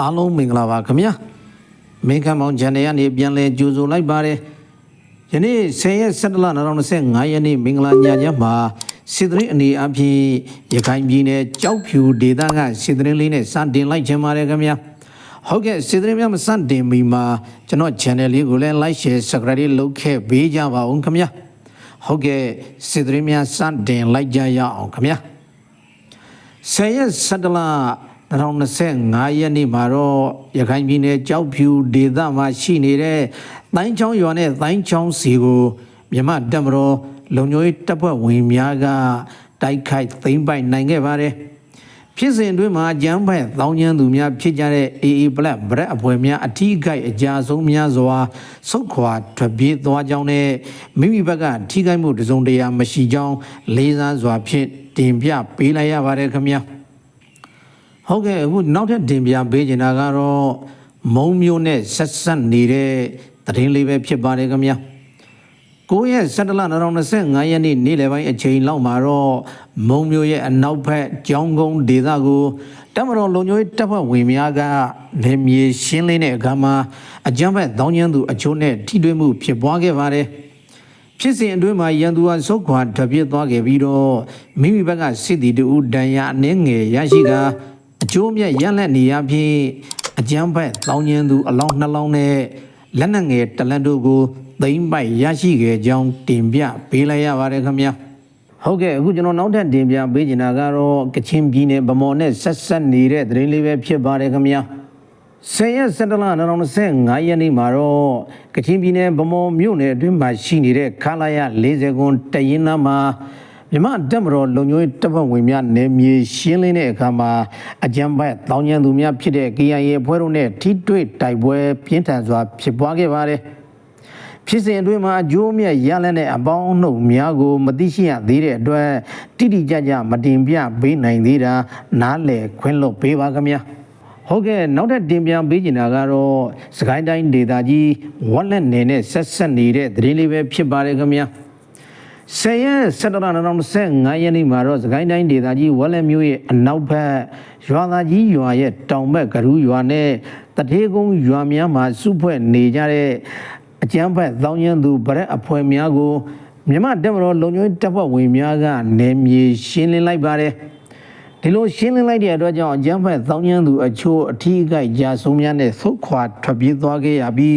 အားလုံးမင်္ဂလာပါခင်ဗျာမင်းကမောင် channel ကနေပြန်လည်ကြိုဆိုလိုက်ပါတယ်ယနေ့10ရက်17လ2025ရက်နေ့မင်္ဂလာညချမ်းမှာစစ်တရင်အနေအဖြစ်ရခိုင်ပြည်နယ်ကြောက်ဖြူဒေသကစစ်တရင်လေးနဲ့စတင်လိုက်ချင်ပါတယ်ခင်ဗျာဟုတ်ကဲ့စစ်တရင်များမစတင်မီမှာကျွန်တော် channel လေးကိုလည်း like share subscribe လေးလုပ်ခဲ့ပေးကြပါဦးခင်ဗျာဟုတ်ကဲ့စစ်တရင်များစတင်လိုက်ကြရအောင်ခင်ဗျာဆယ်ရက်17လ 2025ရက်နေ့မှာတော့ရခိုင်ပြည်နယ်ကြောက်ဖြူဒေသမှာရှိနေတဲ့တိုင်းချောင်းရွာနဲ့တိုင်းချောင်းစီကိုမြမတက်မတော်လုံညိုရေးတပ်ဖွဲ့ဝင်များကတိုက်ခိုက်သိမ်းပိုက်နိုင်ခဲ့ပါတယ်ဖြစ်စဉ်အတွင်းမှာကြမ်းဖက်တောင်းကျမ်းသူများဖြစ်ကြတဲ့ AA Black ဗရက်အဖွဲ့များအထီးကိုက်အကြဆုံးများစွာဆုတ်ခွာထွက်ပြေးသွားကြောင်းနဲ့မိမိဘက်ကထိခိုက်မှုတစုံတရာမရှိကြောင်းလေးစားစွာဖြင့်တင်ပြပေးလိုက်ရပါတယ်ခင်ဗျာ ဟုတ်ကဲ့အခုနောက်ထပ်တင်ပြပေးချင်တာကတော့မုံမျိုးနဲ့ဆက်ဆက်နေတဲ့သတင်းလေးပဲဖြစ်ပါတယ်ခင်ဗျာ9ရက်17လ2025ရက်နေ့နေ့လယ်ပိုင်းအချိန်လောက်မှာတော့မုံမျိုးရဲ့အနောက်ဘက်ကျောင်းကုန်းဒေသကိုတပ်မတော်လုံခြုံရေးတပ်ဖွဲ့ဝင်များကနေမြေရှင်းလင်းတဲ့အခါမှာအကြမ်းဖက်တောင်းကျမ်းသူအချို့နဲ့ထိတွေ့မှုဖြစ်ပွားခဲ့ပါတယ်ဖြစ်စဉ်အတွင်းမှာရန်သူဟာစုတ်ခွာထွက်ပြေးသွားခဲ့ပြီးတော့မိမိဘက်ကစစ်တီတူဒဏ်ရာအနှင်းငယ်ရရှိကာ အကျိုးမြတ်ရလက်နေရဖြင့်အကြမ်းဖက်တောင်းကျင်သူအလောင်းနှလောင်းနဲ့လက်နက်ငယ်တလက်တို့ကိုသိမ့်ပိုက်ရရှိခဲ့ကြောင်းတင်ပြပေးလိုက်ရပါတယ်ခင်ဗျာဟုတ်ကဲ့အခုကျွန်တော်နောက်ထပ်တင်ပြပေးချင်တာကတော့ကချင်ပြည်နယ်ဗမော်နဲ့ဆက်ဆက်နေတဲ့သတင်းလေးပဲဖြစ်ပါတယ်ခင်ဗျာဆယ်ရက်စက်တလ2025ရက်နေ့မှာတော့ကချင်ပြည်နယ်ဗမော်မြို့နယ်အတွင်းမှာရှိနေတဲ့ခလာရ40ကွန်တရင်နာမှာ မြမတက်မတော်လုံညိုတပ်ဖွဲ့ဝင်များနေမြေရှင်းလင်းတဲ့အခါမှာအကြမ်းဖက်တောင်းကျမ်းသူများဖြစ်တဲ့ KIA အဖွဲ့တို့နဲ့ထိတွေ့တိုက်ပွဲပြင်းထန်စွာဖြစ်ပွားခဲ့ပါတယ်။ဖြစ်စဉ်အတွင်းမှာအကျိုးအမြတ်ရလနဲ့အပေါင်းအနှုတ်များကိုမသိရှိရသေးတဲ့အတွက်တိတိကျကျမတင်ပြပေးနိုင်သေးတာနားလည်ခွင့်လွတ်ပေးပါခင်ဗျာဟုတ်ကဲ့နောက်ထပ်တင်ပြပေးချင်တာကတော့စကိုင်းတိုင်းဒေသကြီးဝက်လက်နယ်နဲ့ဆက်ဆက်နေတဲ့သတင်းလေးပဲဖြစ်ပါတယ်ခင်ဗျာ ဆယ်ရက်17လ2025ရက်နေ့မှာတော့စကိုင်းတိုင်းဒေသကြီးဝက်လက်မြို့ရဲ့အနောက်ဘက်ရွာသားကြီးရွာရဲ့တောင်ဘက်ကရူးရွာနဲ့တထေးကုန်းရွာများမှာစုဖွဲ့နေကြတဲ့အကျန်းဖက်သောင်းကျန်းသူဗရက်အဖွဲ့များကိုမြမတက်မတော်လုံခြုံရေးတပ်ဖွဲ့ဝင်များကနေမြေရှင်းလင်းလိုက်ပါတယ်ဒီလိုရှင်းလင်းလိုက်တဲ့အတွက်ကြောင့်အကျန်းဖက်သောင်းကျန်းသူအချို့အထီးအကိုက်ကြာဆုံးများနဲ့သုတ်ခွာထွက်ပြေးသွားခဲ့ရပြီး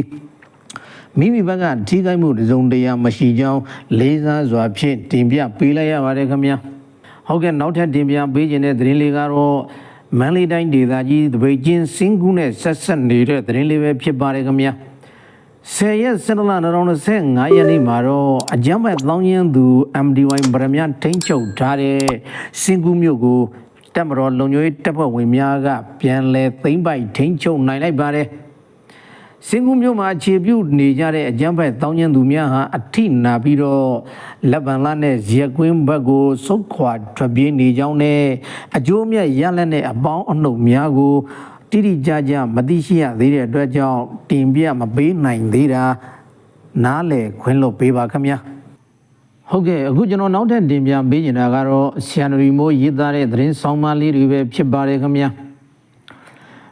မိမိဘက်ကထိခိုက်မှုတစ်စုံတရာမရှိကြောင်းလေးစားစွာဖြင့်တင်ပြပေးလိုက်ရပါတယ်ခင်ဗျာဟုတ်ကဲ့နောက်ထပ်တင်ပြပေးခြင်းတဲ့သတင်းလေးကတော့မန္တလေးတိုင်းဒေသကြီးတပိတ်ချင်းစင်ကူးနဲ့ဆက်ဆက်နေတဲ့သတင်းလေးပဲဖြစ်ပါတယ်ခင်ဗျာဆယ်ရက်စနလ2025ရက်နေ့မှာတော့အကြမ်းဖက်သောင်းရင်းသူ MDY ဗရမယထိန်းချုပ်ထားတဲ့စင်ကူးမြို့ကိုတပ်မတော်လုံခြုံရေးတပ်ဖွဲ့ဝင်များကပြန်လည်သိမ်းပိုက်ထိန်းချုပ်နိုင်လိုက်ပါတယ် စင်ကူးမြို့မှာအခြေပြုနေကြတဲ့အကြမ်းဖက်တောင်းကျမ်းသူများဟာအထိနာပြီးတော့လက်ပံလာနဲ့ဇရက်ကွင်းဘက်ကိုစုတ်ခွာထွက်ပြေးနေကြောင်းနဲ့အကျိုးမြတ်ရလက်နဲ့အပေါင်းအနှုတ်များကိုတိတိကျကျမသိရှိရသေးတဲ့အတွက်ကြောင့်တင်ပြမပေးနိုင်သေးတာနားလေခွင့်လွတ်ပေးပါခင်ဗျာဟုတ်ကဲ့အခုကျွန်တော်နောက်ထပ်တင်ပြပေးနေတာကတော့ဆီယန်ရီမိုးရေးသားတဲ့သတင်းဆောင်မလေးတွေပဲဖြစ်ပါတယ်ခင်ဗျာ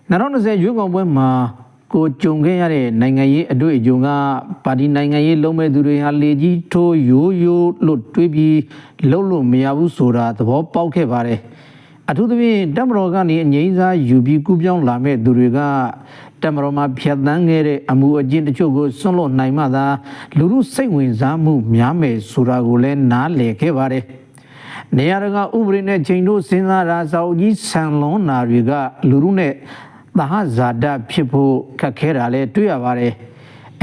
2020ရွေးကောက်ပွဲမှာ ကိုကြုံခဲ့ရတဲ့နိုင်ငံရေးအတွေ့အကြုံကပါတီနိုင်ငံရေးလုံးမဲ့သူတွေဟာလေကြီးထိုးရိုးရိုးလို့တွေးပြီးလှုပ်လို့မရဘူးဆိုတာသဘောပေါက်ခဲ့ပါတယ်အထူးသဖြင့်တပ်မတော်ကနေအငိမ့်စားယူပြီးကူးပြောင်းလာမဲ့သူတွေကတပ်မတော်မှာဖြတ်သန်းခဲ့တဲ့အမှုအကျင့်တချို့ကိုဆွန့်လွတ်နိုင်မှသာလူမှုစိတ်ဝင်စားမှုများမယ်ဆိုတာကိုလည်းနားလည်ခဲ့ပါတယ်နေရာတကာဥပဒေနဲ့ချိန်တို့စဉ်းစားတာစာအုပ်ကြီးဆန်လွန်နာတွေကလူမှုနဲ့ သဟဇာတဖြစ်ဖို့ခက်ခဲတာလည်းတွေ့ရပါတယ်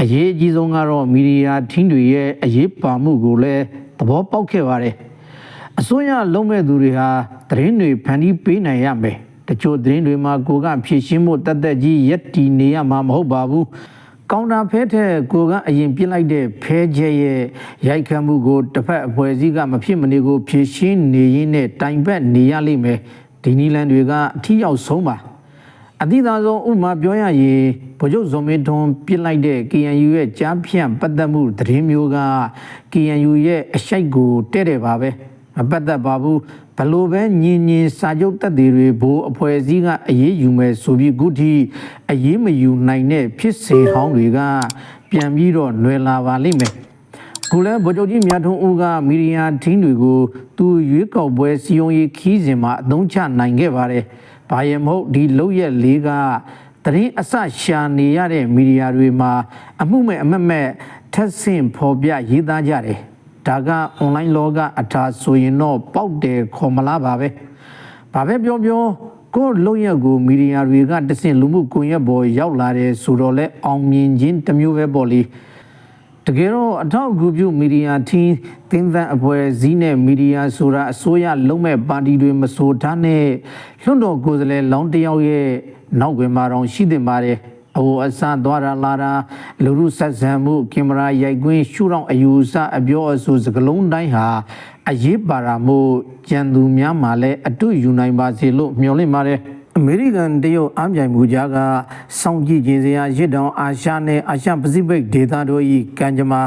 အရေးအကြီးဆုံးကတော့မီဒီယာထင်းတွေရဲ့အရေးပါမှုကိုလည်းသဘောပေါက်ခဲ့ပါတယ်အစိုးရလုံးမဲ့သူတွေဟာသတင်းတွေဖန်တီးပေးနိုင်ရမယ်တချို့သတင်းတွေမှာကိုကဖြည့်ရှင်းဖို့တတ်သက်ကြီးရက်တီနေရမှာမဟုတ်ပါဘူးကောင်တာဖဲတဲ့ကိုကအရင်ပြစ်လိုက်တဲ့ဖဲကျဲရဲ့ရိုက်ခတ်မှုကိုတစ်ဖက်အဖွဲ့အစည်းကမဖြစ်မနေကိုဖြည့်ရှင်းနေရင်းနဲ့တိုင်ဘက်နေရလိမ့်မယ်ဒီနီလန်တွေကအထီးရောက်ဆုံးပါ အတိအသာဆုံးဥပမာပြောရရင်ဗိုလ်ချုပ်ဇော်မင်းထွန်းပြစ်လိုက်တဲ့ KNU ရဲ့ကြားဖြန့်ပတ်သက်မှုသတင်းမျိုးက KNU ရဲ့အရှိတ်ကိုတဲ့တယ်ပါပဲမပတ်သက်ပါဘူးဘလို့ပဲညင်ညင်စာချုပ်တက်တွေတွေဘိုးအဖွဲ့အစည်းကအရေးယူမယ်ဆိုပြီးခုထိအရေးမယူနိုင်တဲ့ဖြစ်စေဟောင်းတွေကပြန်ပြီးတော့ຫນွယ်လာပါလိမ့်မယ်ခုလဲဗိုလ်ချုပ်ကြီးမြတ်ထွန်းဦးကမီဒီယာထင်းတွေကိုသူရွေးကောက်ပွဲစီယုံရေးခီးစဉ်မှာအသုံးချနိုင်ခဲ့ပါတယ်။ ဘာရင်မဟုတ်ဒီလုတ်ရက်လေးကတရင်အဆရှာနေရတဲ့မီဒီယာတွေမှာ အမှုမဲ့အမက်မဲ့ထက်ဆင့်ဖော်ပြရေးသားကြတယ်။ဒါကအွန်လိုင်းလောကအထာဆိုရင်တော့ပေါက်တယ်ခေါ်မလားပါပဲ။ဘာပဲပြောပြောကိုယ်လုံရက်ကိုမီဒီယာတွေကတဆင့်လူမှုကွန်ရက်ပေါ်ရောက်လာတယ်ဆိုတော့လဲအောင်မြင်ခြင်းတစ်မျိုးပဲပေါ့လေ။ တကယ်တော့အထောက်အကူပြုမီဒီယာထင်းတင်းသန့်အပွဲစည်းနဲ့မီဒီယာဆိုတာအစိုးရလုံးမဲ့ပါတီတွေမဆိုထားနဲ့လွှတ်တော်ကိုယ်စားလှယ်လောင်းတစ်ယောက်ရဲ့နောက်ွယ်မှာတော့ရှိတင်ပါတယ်အဟိုအစသွားတာလာတာလူမှုဆက်ဆံမှုကင်မရာရိုက်ကွင်းရှုထောင့်အယူအဆအပြောအဆိုစကလုံးတိုင်းဟာအရေးပါတာမို့ကြံသူများမှလည်းအတူယူနိုင်ပါစေလို့မျှော်လင့်ပါတယ် အမေရိကန်တရုတ်အားပြိုင်မှုကြားကစောင့်ကြည့်ခြင်းစရာရစ်တောင်အာရှနဲ့အာရှပစိဖိတ်ဒေသတို့၏ကံကြမ္မာ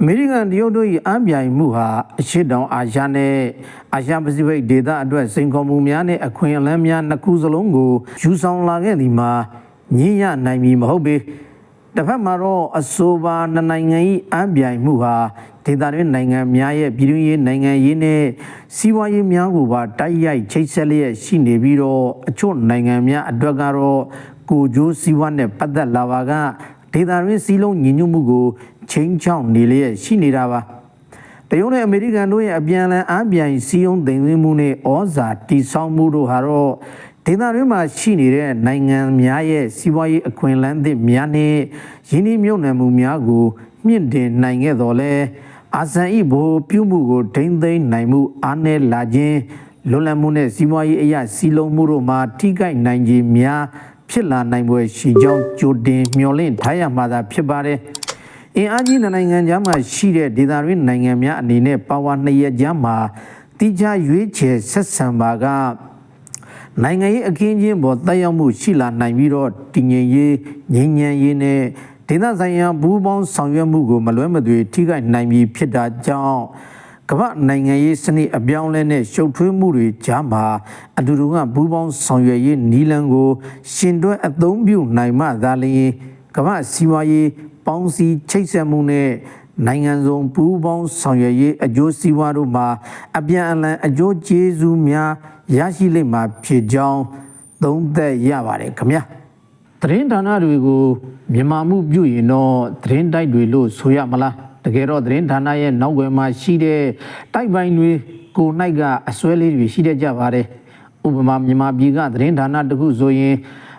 အမေရိကန်တရုတ်တို့၏အားပြိုင်မှုဟာအရှိတောင်အာရှနဲ့အာရှပစိဖိတ်ဒေသအတွက်စိန်ခေါ်မှုများနဲ့အခွင့်အလမ်းများနှစ်ခုစလုံးကိုယူဆောင်လာခဲ့သည်မှာညင်ရနိုင်မည်မဟုတ်ပေ တစ်ဖက်မှာတော့အဆိုပါနှစ်နိုင်ငံ၏အပြိုင်မှုဟာဒေသတွင်းနိုင်ငံများရဲ့ပြည်တွင်းရေးနိုင်ငံရေးနဲ့စီးပွားရေးများကိုပါတိုက်ရိုက်ချိတ်ဆက်လျက်ရှိနေပြီးတော့အချို့နိုင်ငံများအတွက်ကတော့ကိုကျိုးစီးပွားနဲ့ပတ်သက်လာပါကဒေသတွင်းစီးလုံးညီညွတ်မှုကိုချိန်ချောင်းနေလျက်ရှိနေတာပါတရုတ်နဲ့အမေရိကန်တို့ရဲ့အပြန်အလှန်အပြိုင်စီးယုံသိမ်းသွင်းမှုနဲ့ဩဇာတိဆောက်မှုတို့ဟာတော့ ဒေသတွင်းမှာရှိနေတဲ့နိုင်ငံများရဲ့စီးပွားရေးအခွင့်အလမ်းသစ်များနဲ့ယင်းဒီမြုပ်နှံမှုများကိုမြင့်တင်နိုင်ခဲ့တော်လဲအာဆန်ဤဘိုလ်ပြုမှုကိုဒိမ့်သိမ်းနိုင်မှုအားနည်းလာခြင်းလွတ်လပ်မှုနဲ့စီးပွားရေးအရာစီလုံးမှုတို့မှာထိခိုက်နိုင်ခြင်းများဖြစ်လာနိုင်ပွဲရှိကြောင်းကြိုတင်မျှော်လင့်ထားရမှာသာဖြစ်ပါတယ်အင်အားကြီးနိုင်ငံကြားမှာရှိတဲ့ဒေသတွင်းနိုင်ငံများအနေနဲ့ပါဝါနှစ်ရက်ကြားမှာတိကျရွေးချယ်ဆက်ဆံပါက နိုင်ငံရေးအခင်းချင်းပေါ်တက်ရောက်မှုရှိလာနိုင်ပြီးတော့တည်ငြိမ်ရေးငြိမ်းချမ်းရေးနဲ့ဒေသဆိုင်ရာဘူပေါင်းဆောင်ရွက်မှုကိုမလွဲမသွေထိခိုက်နိုင်ပြီးဖြစ်တာကြောင့်ကမ္ဘာနိုင်ငံရေးစနစ်အပြောင်းလဲနဲ့ရှုပ်ထွေးမှုတွေကြားမှာအတူတူကဘူပေါင်းဆောင်ရွက်ရေးနီလန်ကိုရှင်တွဲအသုံးပြုနိုင်မှသာလျှင်ကမ္ဘာစီးပွားရေးပေါင်းစည်းချိတ်ဆက်မှုနဲ့နိုင်ငံစုံပူးပေါင်းဆောင်ရွက်ရေးအကျိုးစီးပွားတို့မှာအပြန်အလှန်အကျိုးကျေးဇူးများရရှိလိမ့်မှာဖြစ်ကြောင်းသုံးသပ်ရပါတယ်ခင်ဗျာသတင်းဌာနတွေကိုမြန်မာမှုပြုရင်တော့သတင်းတိုက်တွေလို့ဆိုရမလားတကယ်တော့သတင်းဌာနရဲ့နောက်ွယ်မှာရှိတဲ့တိုက်ပိုင်းတွေကို၌ကအစွဲလေးတွေရှိတတ်ကြပါတယ်ဥပမာမြန်မာပြည်ကသတင်းဌာနတစ်ခုဆိုရင်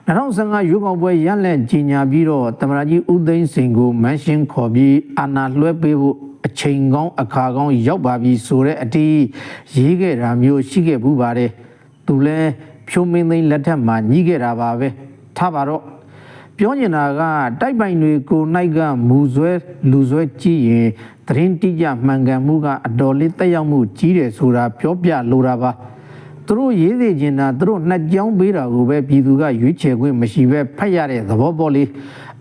2015ရွေးကောက်ပွဲရလန့်ကြီးညာပြီးတော့တမရကြီးဦးသိန်းစိန်ကိုမန်ရှင်းခေါ်ပြီးအာဏာလွှဲပေးဖို့အချိန်ကောင်းအခါကောင်းရောက်ပါပြီဆိုတဲ့အတီးရေးခဲ့တာမျိုးရှိခဲ့ဘူးပါတယ်သူလဲဖြိုးမင်းသိန်းလက်ထက်မှာညှိခဲ့တာပါပဲထားပါတော့ပြောနေတာကတိုက်ပိုင်တွေကိုနိုင်ကမူဆွဲလူဆွဲကြည့်ရင်သတင်းတိကျမှန်ကန်မှုကအတော်လေးတက်ရောက်မှုကြီးတယ်ဆိုတာပြောပြလိုတာပါ သူတို့ရေးစေချင်တာသူတို့နှစ်ကြောင်းပေးတာကိုပဲပြည်သူကရွေးချယ်ခွင့်မရှိပဲဖတ်ရတဲ့သဘောပေါ်လေး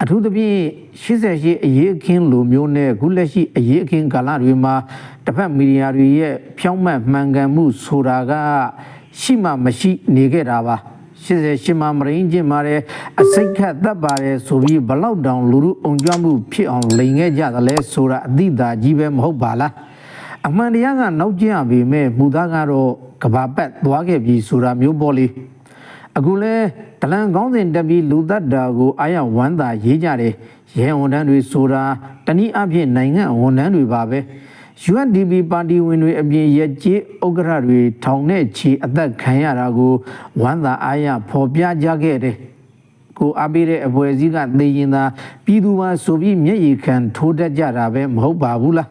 အထူးသဖြင့်88အရေးအခင်းလိုမျိုးနဲ့အခုလက်ရှိအရေးအခင်းကာလတွေမှာတစ်ဖက်မီဒီယာတွေရဲ့ဖြောင်းမှတ်မှန်ကန်မှုဆိုတာကရှိမှမရှိနေခဲ့တာပါ88မှာမရင်းကျင်ပါတယ်အစိတ်ခတ်တတ်ပါတယ်ဆိုပြီးဘလောက်တောင်လူလူအုံကြွမှုဖြစ်အောင်လိန်ခဲ့ကြသလဲဆိုတာအသိသာကြီးပဲမဟုတ်ပါလားအမှန်တရားကနောက်ကျပေမဲ့မူသားကတော့ ကဘာပတ်သွားခဲ့ပြီဆိုတာမျိုးပေါ့လေအခုလဲဒလန်ကောင်းစဉ်တက်ပြီးလူသက်တာကိုအာရဝမ်းသာရေးကြတယ်ရဲဝန်ထမ်းတွေဆိုတာတနည်းအားဖြင့်နိုင်ငံဝန်ထမ်းတွေပါပဲ UNDP ပါတီဝင်တွေအပြင်ရက်ကျေးဥက္ကဋ္ဌတွေထောင်နဲ့ချီအသက်ခံရတာကိုဝမ်းသာအားရဖော်ပြကြခဲ့တယ်ကိုအားပေးတဲ့အဖွဲ့အစည်းကသိရင်သာပြည်သူမှာဆိုပြီးမျက်ရည်ခံထိုးတတ်ကြတာပဲမဟုတ်ပါဘူးလား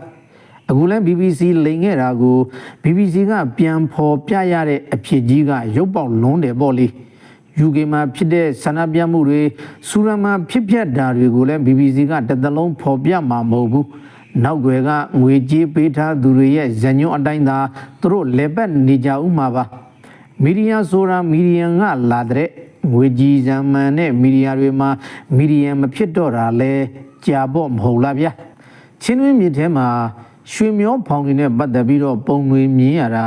အခုလဲ BBC လိန်ခဲ့တာကို BBC ကပြန်ဖော်ပြရတဲ့အဖြစ်ကြီးကရုပ်ပေါက်လွန်းတယ်ပေါ့လေ UK မှာဖြစ်တဲ့ဆန္ဒပြမှုတွေစူရန်မှာဖြစ်ပျက်တာတွေကိုလည်း BBC ကတစ်သလုံးဖော်ပြမှာမဟုတ်ဘူးနောက်ွယ်ကငွေကြေးပေးထားသူတွေရဲ့ဇညွန်းအတိုင်းသာသူတို့လေပတ်နေကြဥမှာပါမီဒီယာဆိုတာမီဒီယံကလာတဲ့ငွေကြီးဇံမှန်တဲ့မီဒီယာတွေမှာမီဒီယံမဖြစ်တော့တာလဲကြာပေါ့မဟုတ်လားဗျာချင်းတွင်းမြစ်ထဲမှာ ရွှေမျောဖောင်တွေနဲ့ပတ်သက်ပြီးတော့ပုံတွေမြင်ရတာ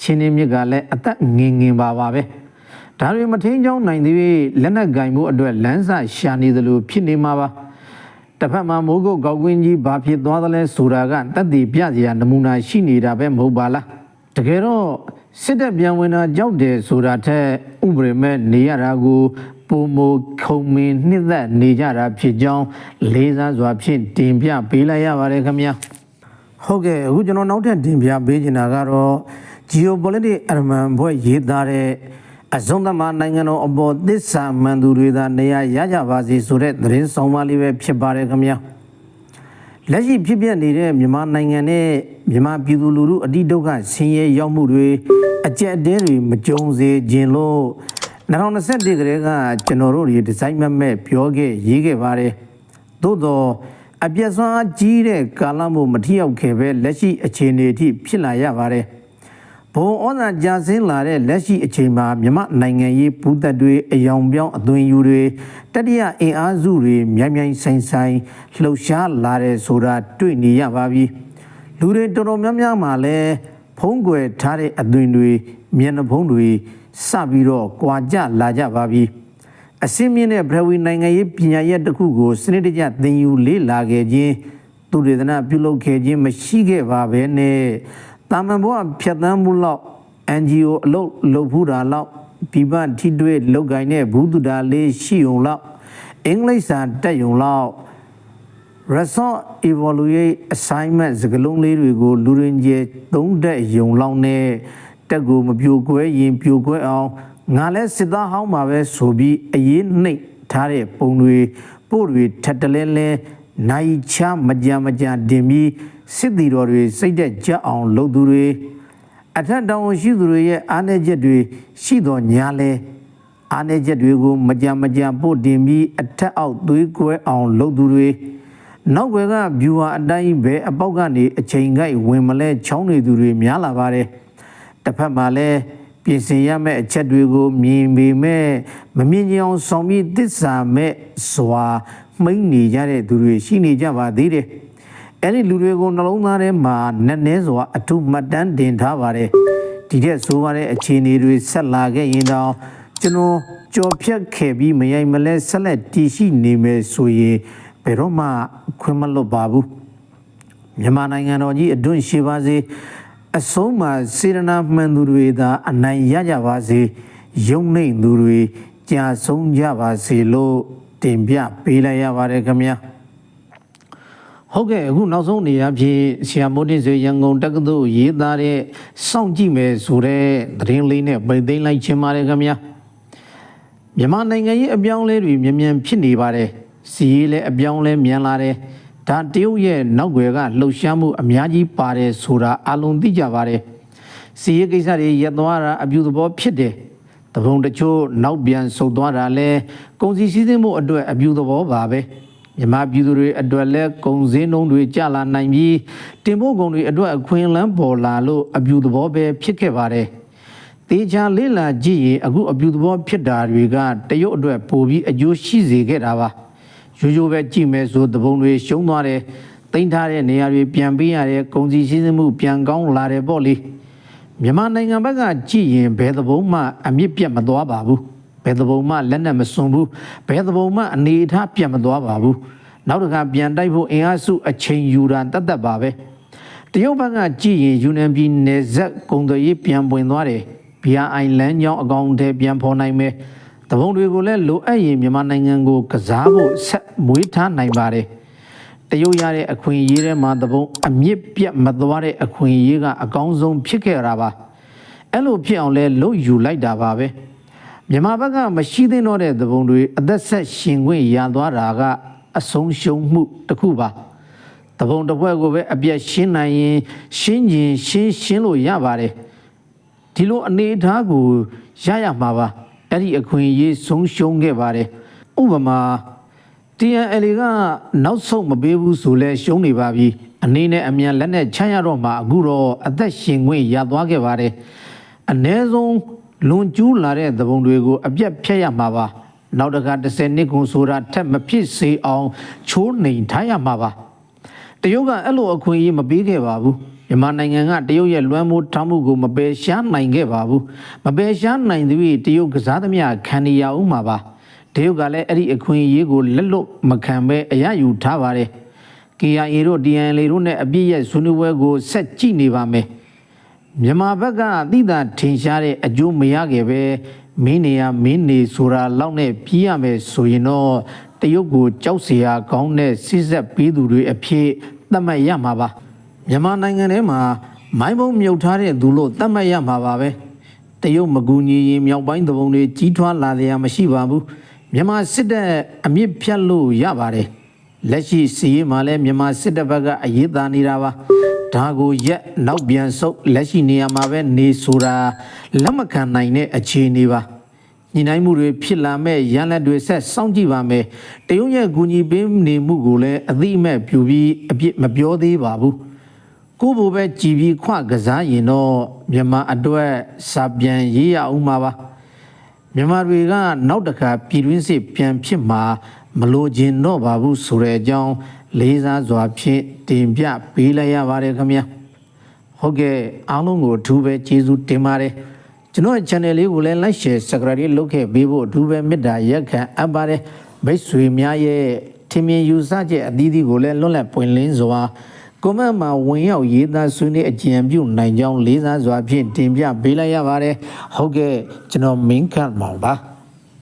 ချင်းနေမြစ်ကလည်းအသက်ငင်ငင်ပါပါပဲဒါတွေမထင်းချောင်းနိုင်သေး၍လက်နက်ကင်မှုအတွက်လမ်းစာရှာနေသလိုဖြစ်နေမှာပါတစ်ဖက်မှာမိုးကုတ်ကောက်ကွင်းကြီးဘာဖြစ်သွားသလဲဆိုတာကတက်တည်ပြစရာနမူနာရှိနေတာပဲမဟုတ်ပါလားတကယ်တော့စစ်တပ်ပြန်ဝင်တာကြောက်တယ်ဆိုတာထက်ဥပဒေမဲ့နေရတာကိုပုံမခုံမင်းနှစ်သက်နေကြတာဖြစ်ကြောင်းလေးစားစွာဖြင့်တင်ပြပေးလိုက်ရပါတယ်ခင်ဗျာ ဟုတ်ကဲ့အခုကျွန်တော်နောက်ထပ်တင်ပြပေးချင်တာကတော့ geopolitics အရမန်ဘွဲ့ရေးသားတဲ့အစုံသမားနိုင်ငံတော်အပေါ်သစ္စာမှန်သူတွေသာနေရာရကြပါစေဆိုတဲ့သတင်းဆောင်မလေးပဲဖြစ်ပါတယ်ခင်ဗျာလက်ရှိဖြစ်ပျက်နေတဲ့မြန်မာနိုင်ငံနဲ့မြန်မာပြည်သူလူထုအတိဒုက္ခဆင်းရဲရောက်မှုတွေအကြက်အတဲတွေမကြုံစေခြင်းလို့2021ကလေးကကျွန်တော်တို့ဒီဒီဇိုင်းမက်မဲ့ပြောခဲ့ရေးခဲ့ပါတယ်သို့တော့ အပြည့်စွမ်းအားကြီးတဲ့ကာလမို့မထီရောက်ခဲ့ပဲလက်ရှိအခြေအနေအထိဖြစ်လာရပါတယ်။ဘုံဩဇာကြာဆင်းလာတဲ့လက်ရှိအချိန်မှာမြမနိုင်ငံရေးပူးသက်တွေအယောင်ပြောင်းအသွင်ယူတွေတတိယအင်အားစုတွေမြိုင်မြိုင်ဆိုင်ဆိုင်လှုပ်ရှားလာတဲ့ဆိုတာတွေ့နေရပါပြီ။လူတွေတော်တော်များများမှလည်းဖုံးကွယ်ထားတဲ့အသွင်တွေမျက်နှာဖုံးတွေစပြီးတော့ကြွာကြလာကြပါပြီ။ အစင်းမြင့်တဲ့ဗြဟ္ဝီနိုင်ငံရေးပညာရပ်တစ်ခုကိုစနစ်တကျသင်ယူလေ့လာခဲ့ခြင်းသူဒေသနာပြုလုပ်ခဲ့ခြင်းမရှိခဲ့ပါဘဲနဲ့တာမန်ဘဝဖြတ်သန်းမှုလောက် NGO အလုပ်လုပ်ဖူးတာလောက်ပြပထိတွေ့လုပ်ကိုင်တဲ့ဘူးသူတာလေးရှိုံလောက်အင်္ဂလိပ်စာတက်ယုံလောက် resort evaluate assignment စကလုံးလေးတွေကိုလူရင်းကျဲသုံးတဲ့ယုံလောက်နဲ့တက်ကိုမပြိုကွဲရင်ပြိုကွဲအောင် ငါလဲစစ်သားဟောင်းမှာပဲဆိုပြီးအရေးနှိပ်ထားတဲ့ပုံတွေပို့တွေထက်တလဲလဲနိုင်ချမကြမကြတင်ပြီးစစ်တီတော်တွေစိတ်သက်ကြအောင်လုပ်သူတွေအထက်တောင်ရှိသူတွေရဲ့အားနည်းချက်တွေရှိတော်ညာလဲအားနည်းချက်တွေကိုမကြမကြပို့တင်ပြီးအထက်အောက်သွေးကွဲအောင်လုပ်သူတွေနောက်ွယ်ကဘျူဟာအတိုင်းပဲအပေါက်ကနေအချိန်ကိုက်ဝင်မလဲချောင်းနေသူတွေများလာပါတယ်တစ်ဖက်မှာလည်း ပြင်ဆင်ရမယ့်အချက်တွေကိုမြင်ပေမဲ့မမြင်ကြအောင်ဆောင်ပြီးသစ္စာမဲ့စွာမှိန်းနေကြတဲ့သူတွေရှိနေကြပါသေးတယ်အဲ့ဒီလူတွေကိုနှလုံးသားထဲမှာနက်နဲစွာအထုမှတ်တမ်းတင်ထားပါတယ်ဒီတဲ့ဆိုပါတဲ့အခြေအနေတွေဆက်လာခဲ့ရင်တော့ကျွန်တော်ကြော်ဖြတ်ခဲ့ပြီးမရိုက်မလဲဆက်လက်တည်ရှိနေမယ်ဆိုရင်ဘယ်တော့မှခွင့်မလွတ်ပါဘူးမြန်မာနိုင်ငံတော်ကြီးအတွန့်ရှိပါစေ အဆုံးမှာစေရနာမှန်သူတွေသာ အနိုင်ရကြပါစေယုံနှိမ်သူတွေကြာဆုံးကြပါစေလို့တင်ပြပေးလိုက်ရပါတယ်ခင်ဗျာဟုတ်ကဲ့အခုနောက်ဆုံးနေရာဖြစ်ဆရာမိုးတင်ဆွေရန်ကုန်တက္ကသိုလ်ရေးသားတဲ့စောင့်ကြည့်မယ်ဆိုတဲ့သတင်းလေးနဲ့ပိတ်သိမ်းလိုက်ခြင်းပါတယ်ခင်ဗျာမြန်မာနိုင်ငံရဲ့အပြောင်းအလဲတွေမြန်မြန်ဖြစ်နေပါတယ်။စီးရေးလည်းအပြောင်းအလဲမြန်လာတယ်။ ဒါတရုတ်ရဲ့နောက်ွယ်ကလှုပ်ရှားမှုအများကြီးပါတယ်ဆိုတာအလုံးသိကြပါတယ်။စီးရေးကိစ္စတွေရက်သွားတာအပြူသဘောဖြစ်တယ်။တပုံတချို့နောက်ပြန်ဆုတ်သွားတာလဲကုန်စည်စည်းစိမ်မှုအတွက်အပြူသဘောပါပဲ။မြန်မာပြည်သူတွေအတွက်လဲကုန်စည်နှုန်းတွေကျလာနိုင်ပြီးတင်ပို့ကုန်တွေအတွက်အခွင့်အလမ်းပေါ်လာလို့အပြူသဘောပဲဖြစ်ခဲ့ပါတယ်။တေချာလေးလာကြည့်ရင်အခုအပြူသဘောဖြစ်တာတွေကတရုတ်အတွက်ပိုပြီးအကျိုးရှိစေခဲ့တာပါ ရိုးရိုးပဲကြည့်မယ်ဆိုတပုံတွေရှုံးသွားတယ်တိမ့်ထားတဲ့နေရာတွေပြန်ပေးရတယ်ကုန်စည်စည်းစိမ်မှုပြန်ကောင်းလာတယ်ပေါ့လေမြန်မာနိုင်ငံဘက်ကကြည့်ရင်ဘယ်သဘုံမှအမြင့်ပြတ်မသွားပါဘူးဘယ်သဘုံမှလက်နဲ့မစွန်ဘူးဘယ်သဘုံမှအနေအထားပြတ်မသွားပါဘူးနောက်တစ်ခါပြန်တိုက်ဖို့အင်အားစုအချိန်ယူတာတတ်တတ်ပါပဲတရုတ်ဘက်ကကြည့်ရင်ယူနန်ပြည်နယ်ဇက်ကုံသွယ်ရေးပြန်ပွင့်သွားတယ်။ BRI လမ်းကြောင်းအကောင့်ထဲပြန်ဖော်နိုင်မယ်။ တပုံတွေကိုလည်းလိုအပ်ရင်မြန်မာနိုင်ငံကိုကစားဖို့ဆက်မွေးထားနိုင်ပါတယ်။တရုတ်ရတဲ့အခွင့်အရေးထဲမှာတပုံအမြင့်ပြတ်မသွားတဲ့အခွင့်အရေးကအကောင်းဆုံးဖြစ်ခဲ့တာပါ။အဲ့လိုဖြစ်အောင်လဲလှုပ်ယူလိုက်တာပါပဲ။မြန်မာဘက်ကမရှိသင့်တော့တဲ့သဘုံတွေအသက်ဆက်ရှင်ခွင့်ရသွားတာကအဆုံးရှုံးမှုတစ်ခုပါတဘုံတစ်ပွဲကိုပဲအပြက်ရှင်းနိုင်ရင်ရှင်းကျင်ရှင်းရှင်းလို့ရပါတယ်ဒီလိုအနေအထားကိုရရမှာပါ အဲ့ဒီအခွင့်အရေးဆုံးရှုံးခဲ့ပါတယ်ဥပမာ TNL ကနောက်ဆုံးမပေးဘူးဆိုလဲရှုံးနေပါပြီအနေနဲ့အမြန်လက်နဲ့ချမ်းရတော့မှအခုတော့အသက်ရှင်ခွင့်ရသွားခဲ့ပါတယ်အ ਨੇ ဆုံးလွန်ကျူးလာတဲ့သဘုံတွေကိုအပြက်ဖြတ်ရမှာပါနောက်တစ်ခါ30နှစ်ကုန်ဆိုတာထက်မဖြစ်စေအောင်ချိုးနှိမ်ထားရမှာပါတရုတ်ကအဲ့လိုအခွင့်အရေးမပေးခဲ့ပါဘူး မြန်မာနိုင်ငံကတရုတ်ရဲ့လွှမ်းမိုးထားမှုကိုမပယ်ရှားနိုင်ခဲ့ပါဘူးမပယ်ရှားနိုင်သည်တရုတ်ကစားသမျှခံနေရအောင်မှာပါတရုတ်ကလည်းအဲ့ဒီအခွင့်အရေးကိုလက်လွတ်မခံဘဲအရယူထားပါတယ် KIA တို့ DNL တို့နဲ့အပြည့်ရဲ့ဆွေးနွေးပွဲကိုဆက်ကြည့်နေပါမယ်မြန်မာဘက်ကအသိသာထင်ရှားတဲ့အကျိုးမရခဲ့ပဲမင်းနေရမင်းနေဆိုတာလောက်နဲ့ပြီးရမယ်ဆိုရင်တော့တရုတ်ကိုကြောက်เสียကောင်းတဲ့စစ်ဆက်ပေးသူတွေအဖြစ်သတ်မှတ်ရမှာပါ မြန်မာနိုင်ငံထဲမှာမိုင်းဘုံမြုပ်ထားတဲ့သူလို့သတ်မှတ်ရမှာပါပဲတရုတ်မကူညီရင်မြောက်ပိုင်းသဘုံတွေကြီးထွားလာတယ်မရှိပါဘူးမြန်မာစစ်တပ်အမြင့်ဖြတ်လို့ရပါတယ်လက်ရှိစီးရေးမှာလည်းမြန်မာစစ်တပ်ဘက်ကအရေးသားနေတာပါဒါကိုရက်နောက်ပြန်ဆုပ်လက်ရှိနေရာမှာပဲနေဆိုတာလက်မခံနိုင်တဲ့အခြေအနေပါညှိနှိုင်းမှုတွေဖြစ်လာမဲ့ရန်လက်တွေဆက်စောင့်ကြည့်ပါမယ်တရုတ်ရဲ့ကူညီပေးနေမှုကိုလည်းအသိအမဲ့ပြူပြီးအပြစ်မပြောသေးပါဘူး ကိုယ့်ဘိုပဲကြည်ပြီးခွကစားရင်တော့မြန်မာအတွက်စာပြန်ရေးရအောင်ပါပါမြန်မာတွေကနောက်တစ်ခါပြည်တွင်းစစ်ပြန်ဖြစ်မှာမလိုချင်တော့ပါဘူးဆိုတဲ့အကြောင်းလေးစားစွာဖြင့်တင်ပြပေးလိုက်ရပါတယ်ခင်ဗျာဟုတ်ကဲ့အားလုံးကိုအထူးပဲကျေးဇူးတင်ပါတယ်ကျွန်တော်ရဲ့ channel လေးကိုလည်း like share subscribe လုပ်ခဲ့ပေးဖို့အထူးပဲမေတ္တာရက်ခံအပ်ပါတယ်မိတ်ဆွေများရဲ့ထင်မြင်ယူဆချက်အသီးသီးကိုလည်းလွတ်လပ်ပွင့်လင်းစွာ ကွန်မန့်မှာဝင်ရောက်ရေးသားဆွေးနွေးအကြံပြုနိုင်ကြောင်းလေးစားစွာဖြင့်တင်ပြပေးလိုက်ရပါတယ်ဟုတ်ကဲ့ကျွန်တော်မင်းခတ်မောင်ပါ